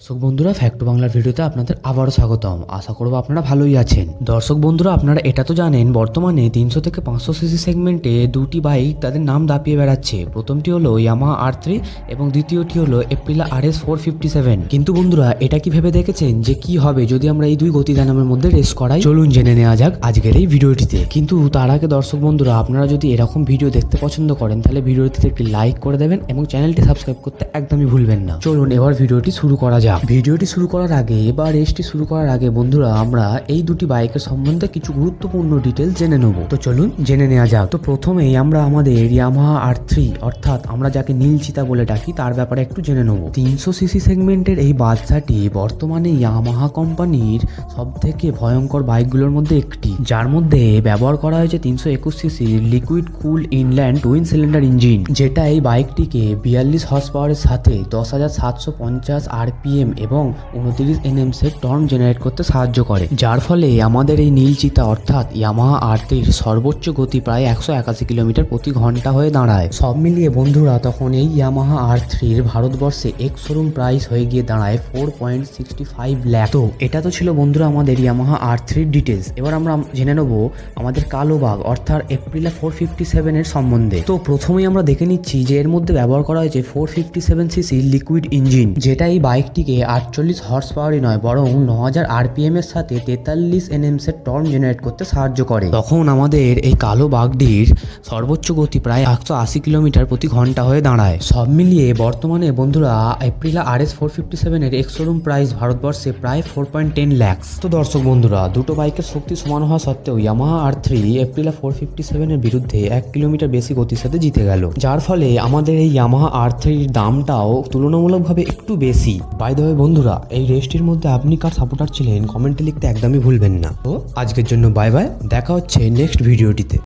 দর্শক বন্ধুরা ফ্যাক্টু বাংলার ভিডিওতে আপনাদের আবারও স্বাগতম। আশা করব আপনারা ভালোই আছেন। দর্শক বন্ধুরা, আপনারা এটা তো জানেন, বর্তমানে তিনশো থেকে পাঁচশো সিসি সেগমেন্টে দুটি বাইক তাদের নাম দাপিয়ে বেড়াচ্ছে। প্রথমটি হলো ইয়ামা আর থ্রি এবং দ্বিতীয়টি হলো Aprilia R S four fifty seven কিন্তু বন্ধুরা, এটা কি ভেবে দেখেছেন যে কি হবে যদি আমরা এই দুই গতিদানমের মধ্যে রেস করাই? চলুন জেনে নেওয়া যাক আজকের এই ভিডিওটিতে। কিন্তু তার আগে দর্শক বন্ধুরা, আপনারা যদি এরকম ভিডিও দেখতে পছন্দ করেন, তাহলে ভিডিওটিতে একটি লাইক করে দেবেন এবং চ্যানেলটি সাবস্ক্রাইব করতে একদমই ভুলবেন না। চলুন এবার ভিডিওটি শুরু করা যাক। ভিডিওটি শুরু করার আগে বা রেসটি শুরু করার আগে বন্ধুরা, আমরা এই দুটি বাইকের সম্বন্ধে কিছু গুরুত্বপূর্ণ ডিটেলস জেনে নেব। তো চলুন, জেনে নেওয়া যাক। তো প্রথমেই আমরা আমাদের ইয়ামাহা আর থ্রি অর্থাৎ আমরা যাকে নীল চিতা বলে ডাকি, তার ব্যাপারে একটু জেনে নেব। তিনশো সিসি সেগমেন্টের এই বাদশাটি বর্তমানে ইয়ামাহা কোম্পানির সব থেকে ভয়ঙ্কর বাইকগুলোর মধ্যে একটি। যার মধ্যে ব্যবহার করা হয়েছে তিনশো একুশ CC liquid cool inline twin cylinder engine যেটা এই বাইকটিকে বিয়াল্লিশ হর্স পাওয়ারের সাথে দশ হাজার সাতশো পঞ্চাশ আরপিএম এবং উনত্রিশ এনএমসের টর্ন জেনারেট করতে সাহায্য করে, যার ফলে আমাদের এই নীল চিতা অর্থাৎ ইয়ামাহা আরতির সর্বোচ্চ গতি প্রায় একশো একাশি কিলোমিটার প্রতি ঘণ্টা হয়ে দাঁড়ায়। সব মিলিয়ে বন্ধুরা, তখন এই ইয়ামাহা আর থ্রির ভারতবর্ষে এক্স শোরুম প্রাইস হয়ে গিয়ে দাঁড়ায় four point sixty five lakh তো এটা তো ছিল বন্ধুরা আমাদের ইয়ামাহা আর থ্রির ডিটেলস এবার আমরা জেনে নেব আমাদের কালো বাঘ, অর্থাৎ এপ্রিলা ফোর ফিফটি সেভেনের সম্বন্ধে। তো প্রথমেই আমরা দেখে নিচ্ছি যে এর মধ্যে ব্যবহার করা হয়েছে four fifty seven CC liquid engine যেটা এই বাইকটিকে আটচল্লিশ হর্স পাওয়ারই নয় বরং ন হাজার আরপিএম এর সাথে তেতাল্লিশ এনএমস এর টর্ন জেনারেট করতে সাহায্য করে। তখন আমাদের এই কালো বাঘটির সর্বোচ্চ গতি প্রায় একশো আশি কিলোমিটার প্রতি ঘণ্টা হয়ে দাঁড়ায়। সব মিলিয়ে বর্তমানে বন্ধুরা Aprilia R S four fifty সেভেনের এক্স শোরুম প্রাইস ভারতবর্ষে প্রায় ফোর পয়েন্ট টেন ল্যাক্স তো দর্শক বন্ধুরা দুটো বাইকের শক্তি সমান হওয়া সত্ত্বেও Yamaha R three Aprilia four fifty সেভেনের বিরুদ্ধে এক কিলোমিটার বেশি গতির সাথে জিতে গেল। যার ফলে আমাদের এই ইয়ামাহা আর থ্রির দামটাও তুলনামূলকভাবে একটু বেশি। বাই দ্য বন্ধুরা, এই রেসটির মধ্যে আপনি কার সাপোর্টার ছিলেন? কমেন্টে লিখতে একদমই ভুলবেন না। তো আজকের জন্য বাই বাই দেখা হচ্ছে নেক্সট ভিডিওটিতে